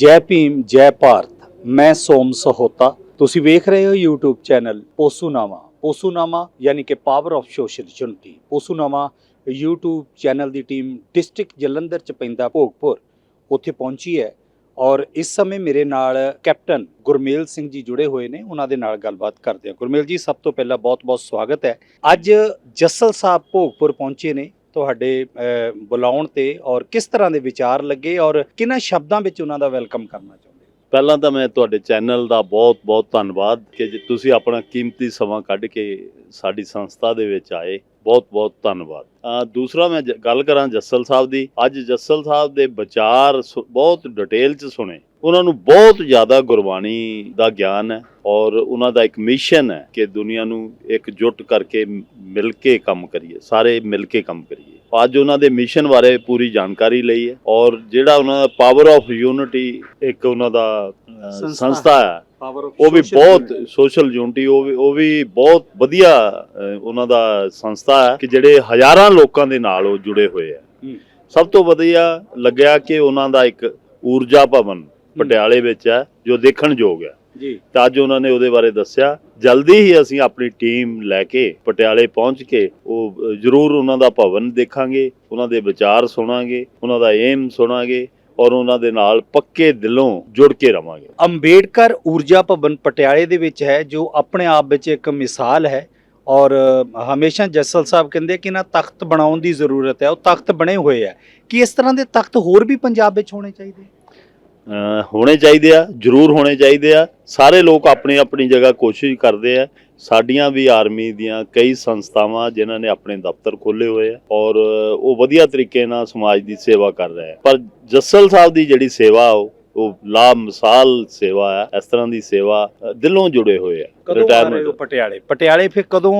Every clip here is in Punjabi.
ਜੈ ਭੀਮ, ਜੈ ਭਾਰਤ, ਮੈਂ ਸੋਮ ਸਹੋਤਾ। ਤੁਸੀਂ ਵੇਖ ਰਹੇ ਹੋ YouTube ਚੈਨਲ ਪੋਸੂਨਾਮਾ। ਪੋਸੂਨਾਮਾ ਯਾਨੀ ਕਿ power of social unity ਪੋਸੂਨਾਮਾ YouTube channel ਦੀ ਟੀਮ ਡਿਸਟ੍ਰਿਕਟ ਜਲੰਧਰ ਚ ਪੈਂਦਾ, ਭੋਗਪੁਰ। ਉੱਥੇ ਪਹੁੰਚੀ ਹੈ ਔਰ ਇਸ ਸਮੇਂ ਮੇਰੇ ਨਾਲ ਕੈਪਟਨ ਗੁਰਮੇਲ ਸਿੰਘ ਜੀ ਜੁੜੇ ਹੋਏ ਨੇ। ਉਹਨਾਂ ਦੇ ਨਾਲ ਗੱਲਬਾਤ ਕਰਦੇ ਹਾਂ। ਗੁਰਮੇਲ ਜੀ, ਸਭ ਤੋਂ ਪਹਿਲਾਂ ਬਹੁਤ-ਬਹੁਤ ਸਵਾਗਤ ਹੈ। ਅੱਜ ਜੱਸਲ ਸਾਹਿਬ ਭੋਗਪੁਰ ਪਹੁੰਚੇ ਨੇ। ਤੁਹਾਡੇ ਬੁਲਾਉਣ ਤੇ ਔਰ ਕਿਸ ਤਰ੍ਹਾਂ ਦੇ ਵਿਚਾਰ ਲੱਗੇ ਔਰ ਕਿਹਨਾਂ ਸ਼ਬਦਾਂ ਵਿੱਚ ਉਹਨਾਂ ਦਾ ਵੈਲਕਮ ਕਰਨਾ ਚਾਹੁੰਦੇ ਪਹਿਲਾਂ ਤਾਂ ਮੈਂ ਤੁਹਾਡੇ ਚੈਨਲ ਦਾ ਬਹੁਤ-ਬਹੁਤ ਧੰਨਵਾਦ ਕਿ ਜੇ ਤੁਸੀਂ ਆਪਣਾ ਕੀਮਤੀ ਸਮਾਂ ਕੱਢ ਕੇ ਸਾਡੀ ਸੰਸਥਾ ਦੇ ਵਿੱਚ ਆਏ। ਬਹੁਤ-ਬਹੁਤ ਧੰਨਵਾਦ। ਦੂਸਰਾ ਮੈਂ ਜ- ਗੱਲ ਕਰਾਂ ਜੱਸਲ ਸਾਹਿਬ ਦੀ। ਅੱਜ ਜੱਸਲ ਸਾਹਿਬ ਦੇ ਵਿਚਾਰ ਸੁ- ਬਹੁਤ ਡਿਟੇਲ ਚ ਸੁਣੇ। ਉਹਨਾਂ ਨੂੰ ਬਹੁਤ ਜ਼ਿਆਦਾ ਗੁਰਬਾਣੀ ਦਾ ਗਿਆਨ ਹੈ ਔਰ ਉਹਨਾਂ ਦਾ ਇੱਕ ਮਿਸ਼ਨ ਹੈ ਕਿ ਦੁਨੀਆ ਨੂੰ ਇਕਜੁੱਟ ਕਰਕੇ ਮ- ਮਿਲ ਕੇ ਕੰਮ ਕਰੀਏ ਸਾਰੇ ਮਿਲ ਕੇ ਕੰਮ ਕਰੀਏ ਅੱਜ ਉਹਨਾਂ ਦੇ ਮਿਸ਼ਨ ਬਾਰੇ ਪੂਰੀ ਜਾਣਕਾਰੀ ਲਈ ਹੈ ਔਰ ਜਿਹੜਾ ਉਹਨਾਂ ਦਾ ਪਾਵਰ ਆਫ ਯੂਨਿਟੀ ਇੱਕ ਉਹਨਾਂ ਦਾ ਸੰਸਥਾ। ਹੈ ਉਹ ਵੀ ਬਹੁਤ। ਸੋਸ਼ਲ ਯੂਨਿਟੀ ਉਹ ਵੀ ਉਹ ਵੀ ਬਹੁਤ ਵਧੀਆ ਉਹਨਾਂ ਦਾ ਸੰਸਥਾ ਹੈ ਕਿ ਜਿਹੜੇ ਹਜ਼ਾਰਾਂ ਲੋਕਾਂ ਦੇ ਨਾਲ ਉਹ ਜੁੜੇ ਹੋਏ ਆ। ਸਭ ਤੋਂ ਵਧੀਆ ਲੱਗਿਆ ਕਿ ਉਹਨਾਂ ਦਾ ਇੱਕ ਊਰਜਾ ਭਵਨ ਪਟਿਆਲੇ ਵਿੱਚ ਹੈ ਜੋ ਦੇਖਣ ਯੋਗ ਹੈ। ਜੀ। ਤਾਂ ਅੱਜ ਉਹਨਾਂ ਨੇ ਉਹਦੇ ਬਾਰੇ ਦੱਸਿਆ। ਜਲਦੀ ਹੀ ਅਸੀਂ ਆਪਣੀ ਟੀਮ ਲੈ ਕੇ ਪਟਿਆਲੇ ਪਹੁੰਚ ਕੇ ਉਹ ਜ਼ਰੂਰ ਉਹਨਾਂ ਦਾ ਭਵਨ ਦੇਖਾਂਗੇ ਉਹਨਾਂ ਦੇ ਵਿਚਾਰ ਸੁਣਾਂਗੇ ਉਹਨਾਂ ਦਾ ਏਮ ਸੁਣਾਂਗੇ ਔਰ ਉਹਨਾਂ ਦੇ ਨਾਲ ਪੱਕੇ ਦਿਲੋਂ ਜੁੜ ਕੇ ਰਵਾਂਗੇ। ਅੰਬੇਡਕਰ ਊਰਜਾ ਭਵਨ ਪਟਿਆਲੇ ਦੇ ਵਿੱਚ ਹੈ ਜੋ ਆਪਣੇ ਆਪ ਵਿੱਚ ਇੱਕ ਮਿਸਾਲ ਹੈ ਔਰ ਹਮੇਸ਼ਾ ਜੱਸਲ ਸਾਹਿਬ ਕਹਿੰਦੇ ਕਿ ਨਾ ਤਖਤ ਬਣਾਉਣ ਦੀ ਜ਼ਰੂਰਤ ਹੈ ਉਹ ਤਖਤ ਬਣੇ ਹੋਏ ਆ ਕੀ ਇਸ ਤਰ੍ਹਾਂ ਦੇ ਤਖਤ ਹੋਰ ਵੀ ਪੰਜਾਬ ਵਿੱਚ ਹੋਣੇ ਚਾਹੀਦੇ? ਹੋਣੇ ਚਾਹੀਦੇ ਆ ਜ਼ਰੂਰ ਹੋਣੇ ਚਾਹੀਦੇ ਆ। ਸਾਰੇ ਲੋਕ ਆਪਣੀ ਆਪਣੀ ਜਗ੍ਹਾ ਕੋਸ਼ਿਸ਼ ਕਰਦੇ ਆ। ਸਾਡੀਆਂ ਵੀ ਆਰਮੀ ਦੀਆਂ ਕਈ ਸੰਸਥਾਵਾਂ ਜਿਨ੍ਹਾਂ ਨੇ ਆਪਣੇ ਦਫ਼ਤਰ ਖੋਲੇ ਹੋਏ ਆ ਔਰ ਉਹ ਵਧੀਆ ਤਰੀਕੇ ਨਾਲ ਸਮਾਜ ਦੀ ਸੇਵਾ ਕਰ ਰਹੇ ਆ। ਪਰ ਜੱਸਲ ਸਾਹਿਬ ਦੀ ਜਿਹੜੀ ਸੇਵਾ ਉਹ ਉਹ ਲਾ ਮਿਸਾਲ ਸੇਵਾ ਹੈ ਇਸ ਤਰ੍ਹਾਂ ਦੀ ਸੇਵਾ ਦਿਲੋਂ ਜੁੜੇ ਹੋਏ ਆ। ਹੋ ਪਟਿਆਲੇ? ਪਟਿਆਲੇ ਫਿਰ ਕਦੋਂ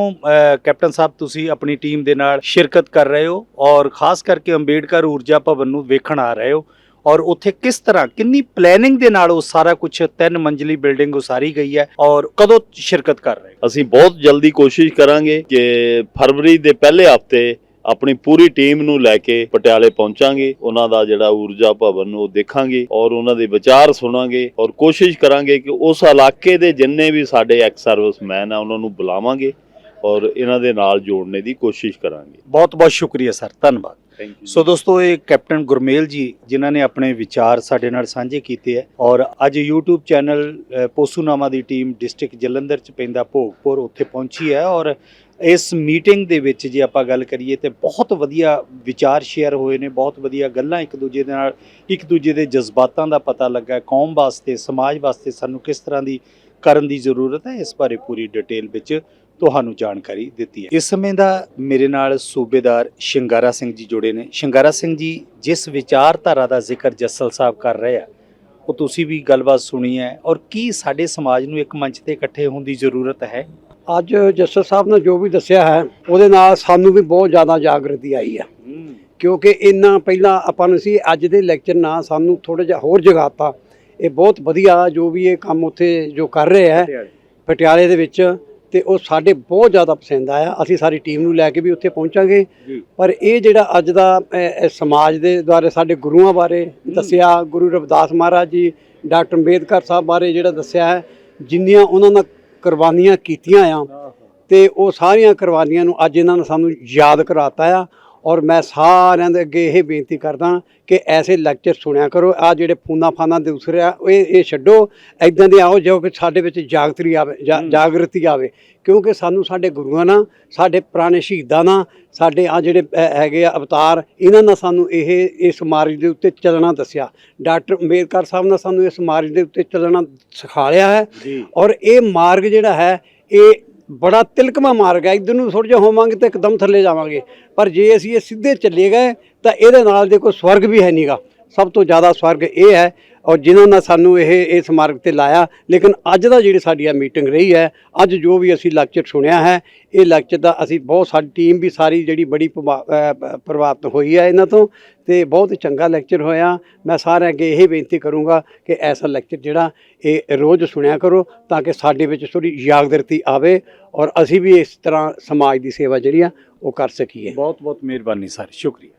ਕੈਪਟਨ ਸਾਹਿਬ ਤੁਸੀਂ ਆਪਣੀ ਟੀਮ ਦੇ ਨਾਲ ਸ਼ਿਰਕਤ ਕਰ ਰਹੇ ਹੋ? ਔਰ ਖਾਸ ਕਰਕੇ ਅੰਬੇਡਕਰ ਊਰਜਾ ਭਵਨ ਨੂੰ ਵੇਖਣ ਆ ਰਹੇ ਹੋ। ਔਰ ਉੱਥੇ ਕਿਸ ਤਰ੍ਹਾਂ, ਕਿੰਨੀ ਪਲੈਨਿੰਗ ਦੇ ਨਾਲ ਉਹ ਸਾਰਾ ਕੁਝ ਤਿੰਨ ਮੰਜ਼ਲੀ ਬਿਲਡਿੰਗ ਉਸਾਰੀ ਗਈ ਹੈ ਔਰ ਕਦੋਂ ਸ਼ਿਰਕਤ ਕਰ ਰਹੇ ਅਸੀਂ ਬਹੁਤ ਜਲਦੀ ਕੋਸ਼ਿਸ਼ ਕਰਾਂਗੇ ਕਿ ਫਰਵਰੀ ਦੇ ਪਹਿਲੇ ਹਫ਼ਤੇ ਆਪਣੀ ਪੂਰੀ ਟੀਮ ਨੂੰ ਲੈ ਕੇ ਪਟਿਆਲੇ ਪਹੁੰਚਾਂਗੇ। ਉਹਨਾਂ ਦਾ ਜਿਹੜਾ ਊਰਜਾ ਭਵਨ ਨੂੰ ਉਹ ਦੇਖਾਂਗੇ ਔਰ ਉਹਨਾਂ ਦੇ ਵਿਚਾਰ ਸੁਣਾਂਗੇ ਔਰ ਕੋਸ਼ਿਸ਼ ਕਰਾਂਗੇ ਕਿ ਉਸ ਇਲਾਕੇ ਦੇ ਜਿੰਨੇ ਵੀ ਸਾਡੇ ਐਕਸ ਸਰਵਿਸਮੈਨ ਆ, ਉਹਨਾਂ ਨੂੰ ਬੁਲਾਵਾਂਗੇ। ਔਰ ਇਹਨਾਂ ਦੇ ਨਾਲ ਜੋੜਨੇ ਦੀ ਕੋਸ਼ਿਸ਼ ਕਰਾਂਗੇ। ਬਹੁਤ ਬਹੁਤ ਸ਼ੁਕਰੀਆ ਸਰ ਧੰਨਵਾਦ। ਸੋ ਦੋਸਤੋ ਇਹ ਕੈਪਟਨ ਗੁਰਮੇਲ ਜੀ ਜਿਨ੍ਹਾਂ ਨੇ ਆਪਣੇ ਵਿਚਾਰ ਸਾਡੇ ਨਾਲ ਸਾਂਝੇ ਕੀਤੇ ਹੈ ਔਰ ਅੱਜ YouTube ਚੈਨਲ ਪੋਸੂਨਾਮਾ ਦੀ ਟੀਮ ਡਿਸਟ੍ਰਿਕਟ ਜਲੰਧਰ ਚ ਪੈਂਦਾ ਭੋਗਪੁਰ ਉੱਥੇ ਪਹੁੰਚੀ ਹੈ ਔਰ ਇਸ ਮੀਟਿੰਗ ਦੇ ਵਿੱਚ ਜੇ ਆਪਾਂ ਗੱਲ ਕਰੀਏ ਤੇ ਬਹੁਤ ਵਧੀਆ ਵਿਚਾਰ ਸ਼ੇਅਰ ਹੋਏ ਨੇ ਬਹੁਤ ਵਧੀਆ ਗੱਲਾਂ ਇੱਕ ਦੂਜੇ ਦੇ ਨਾਲ ਇੱਕ ਦੂਜੇ ਦੇ ਜਜ਼ਬਾਤਾਂ ਦਾ ਪਤਾ ਲੱਗਾ ਕੌਮ ਵਾਸਤੇ ਸਮਾਜ ਵਾਸਤੇ ਸਾਨੂੰ ਕਿਸ ਤਰ੍ਹਾਂ ਦੀ ਕਰਨ ਦੀ ਜ਼ਰੂਰਤ ਹੈ ਇਸ ਬਾਰੇ ਪੂਰੀ ਡਿਟੇਲ ਵਿੱਚ ਤੁਹਾਨੂੰ ਜਾਣਕਾਰੀ ਦਿੱਤੀ ਹੈ। ਇਸ ਸਮੇਂ ਦਾ ਮੇਰੇ ਨਾਲ ਸੂਬੇਦਾਰ ਸ਼ਿੰਗਾਰਾ ਸਿੰਘ ਜੀ ਜੁੜੇ ਨੇ। ਸ਼ਿੰਗਾਰਾ ਸਿੰਘ ਜੀ ਜਿਸ ਵਿਚਾਰਧਾਰਾ ਦਾ ਜ਼ਿਕਰ ਜੱਸਲ ਸਾਹਿਬ ਕਰ ਰਹੇ ਆ ਉਹ ਤੁਸੀਂ ਵੀ ਗੱਲਬਾਤ ਸੁਣੀ ਹੈ ਔਰ ਕੀ ਸਾਡੇ ਸਮਾਜ ਨੂੰ ਇੱਕ ਮੰਚ ਤੇ ਇਕੱਠੇ ਹੋਣ ਦੀ ਜ਼ਰੂਰਤ ਹੈ? ਅੱਜ ਜੱਸਰ ਸਾਹਿਬ ਨੇ ਜੋ ਵੀ ਦੱਸਿਆ ਹੈ ਉਹਦੇ ਨਾਲ ਸਾਨੂੰ ਵੀ ਬਹੁਤ ਜ਼ਿਆਦਾ ਜਾਗਰਤੀ ਆਈ ਆ ਕਿਉਂਕਿ ਇੰਨਾ ਪਹਿਲਾਂ ਆਪਾਂ ਨੂੰ ਸੀ ਅੱਜ ਦੇ ਲੈਕਚਰ ਨਾਲ ਸਾਨੂੰ ਥੋੜਾ ਜਿਹਾ ਹੋਰ ਜਗਾਤਾ। ਇਹ ਬਹੁਤ ਵਧੀਆ ਜੋ ਵੀ ਇਹ ਕੰਮ ਉੱਥੇ ਜੋ ਕਰ ਰਹੇ ਹੈ ਪਟਿਆਲੇ ਦੇ ਵਿੱਚ। ਤੇ ਉਹ ਸਾਡੇ ਬਹੁਤ ਜ਼ਿਆਦਾ ਪਸੰਦ ਆਇਆ। ਅਸੀਂ ਸਾਰੀ ਟੀਮ ਨੂੰ ਲੈ ਕੇ ਵੀ ਉੱਥੇ ਪਹੁੰਚਾਂਗੇ। ਪਰ ਇਹ ਜਿਹੜਾ ਅੱਜ ਦਾ ਸਮਾਜ ਦੇ ਦੁਆਰੇ ਸਾਡੇ ਗੁਰੂਆਂ ਬਾਰੇ ਦੱਸਿਆ ਗੁਰੂ ਰਵਿਦਾਸ ਮਹਾਰਾਜ ਜੀ ਡਾਕਟਰ ਅੰਬੇਦਕਰ ਸਾਹਿਬ ਬਾਰੇ ਜਿਹੜਾ ਦੱਸਿਆ ਹੈ ਜਿੰਨੀਆਂ ਉਹਨਾਂ ਨੇ ਕੁਰਬਾਨੀਆਂ ਕੀਤੀਆਂ ਆ ਤੇ ਉਹ ਸਾਰੀਆਂ ਕੁਰਬਾਨੀਆਂ ਨੂੰ ਅੱਜ ਇਹਨਾਂ ਨੇ ਸਾਨੂੰ ਯਾਦ ਕਰਾਤਾ ਆ। ਔਰ ਮੈਂ ਸਾਰਿਆਂ ਦੇ ਅੱਗੇ ਇਹ ਬੇਨਤੀ ਕਰਦਾ ਕਿ ਐਸੇ ਲੈਕਚਰ ਸੁਣਿਆ ਕਰੋ ਆ ਜਿਹੜੇ ਫੋਨਾ ਫਾਨਾ ਦੂਸਰੇ ਆ ਇਹ ਇਹ ਛੱਡੋ ਐਦਾਂ ਦੇ ਆਓ ਜੋ ਕਿ ਸਾਡੇ ਵਿੱਚ ਜਾਗਤਰੀ ਆਵੇ। ਜਾਗਰਤੀ ਆਵੇ ਕਿਉਂਕਿ ਸਾਨੂੰ ਸਾਡੇ ਗੁਰੂਆਂ ਨਾਲ ਸਾਡੇ ਪੁਰਾਣੇ ਸ਼ਹੀਦਾਂ ਨਾਲ ਸਾਡੇ ਆ ਜਿਹੜੇ ਹੈਗੇ ਆ ਅਵਤਾਰ ਇਹਨਾਂ ਨਾਲ ਸਾਨੂੰ ਇਹ ਇਸ ਮਾਰਗ ਦੇ ਉੱਤੇ ਚੱਲਣਾ ਦੱਸਿਆ। ਡਾਕਟਰ ਅੰਬੇਦਕਰ ਸਾਹਿਬ ਨੇ ਸਾਨੂੰ ਇਸ ਮਾਰਗ ਦੇ ਉੱਤੇ ਚੱਲਣਾ ਸਿਖਾਇਆ ਹੈ। ਔਰ ਇਹ ਮਾਰਗ ਜਿਹੜਾ ਹੈ ਇਹ ਬੜਾ ਤਿਲਕਮਾ ਮਾਰਗ ਹੈ। ਇਧਰ ਨੂੰ ਥੋੜਾ ਜਿਹਾ ਹੋਵਾਂਗੇ ਤਾਂ ਇੱਕਦਮ ਥੱਲੇ ਜਾਵਾਂਗੇ। ਪਰ ਜੇ ਅਸੀਂ ਇਹ ਸਿੱਧੇ ਚੱਲੇ ਗਏ ਤਾਂ ਇਹਦੇ ਨਾਲ ਦੇ ਕੋਈ ਸਵਰਗ ਵੀ ਹੈ ਨਹੀਂਗਾ ਸਭ ਤੋਂ ਜ਼ਿਆਦਾ ਸਵਰਗ ਇਹ ਹੈ ਔਰ ਜਿਨ੍ਹਾਂ ਨੇ ਸਾਨੂੰ ਇਹ ਇਸ ਮਾਰਗ ਤੇ ਲਾਇਆ। ਲੇਕਿਨ ਅੱਜ ਦਾ ਜਿਹੜੀ ਸਾਡੀ ਆ ਮੀਟਿੰਗ ਰਹੀ ਹੈ, ਅੱਜ ਜੋ ਵੀ ਅਸੀਂ ਲੈਕਚਰ ਸੁਣਿਆ ਹੈ, ਇਹ ਲੈਕਚਰ ਦਾ ਅਸੀਂ ਬਹੁਤ, ਸਾਡੀ ਟੀਮ ਵੀ ਸਾਰੀ ਜਿਹੜੀ ਬੜੀ ਪ੍ਰਭਾ- ਪ੍ਰਭਾਵਿਤ ਹੋਈ ਹੈ ਇਹਨਾਂ ਤੋਂ ਤੇ ਬਹੁਤ ਚੰਗਾ ਲੈਕਚਰ ਹੋਇਆ। ਮੈਂ ਸਾਰਿਆਂ ਅੱਗੇ ਇਹ ਬੇਨਤੀ ਕਰੂੰਗਾ ਕਿ ਐਸਾ ਲੈਕਚਰ ਜਿਹੜਾ ਇਹ ਰੋਜ਼ ਸੁਣਿਆ ਕਰੋ ਤਾਂ ਕਿ ਸਾਡੇ ਵਿੱਚ ਥੋੜੀ ਜਾਗਰਤੀ ਆਵੇ ਔਰ ਅਸੀਂ ਵੀ ਇਸ ਤਰ੍ਹਾਂ ਸਮਾਜ ਦੀ ਸੇਵਾ ਜਿਹੜੀ ਆ, ਉਹ ਕਰ ਸਕੀਏ। ਬਹੁਤ ਬਹੁਤ ਮਿਹਰਬਾਨੀ ਸਰ। ਸ਼ੁਕਰੀਆ।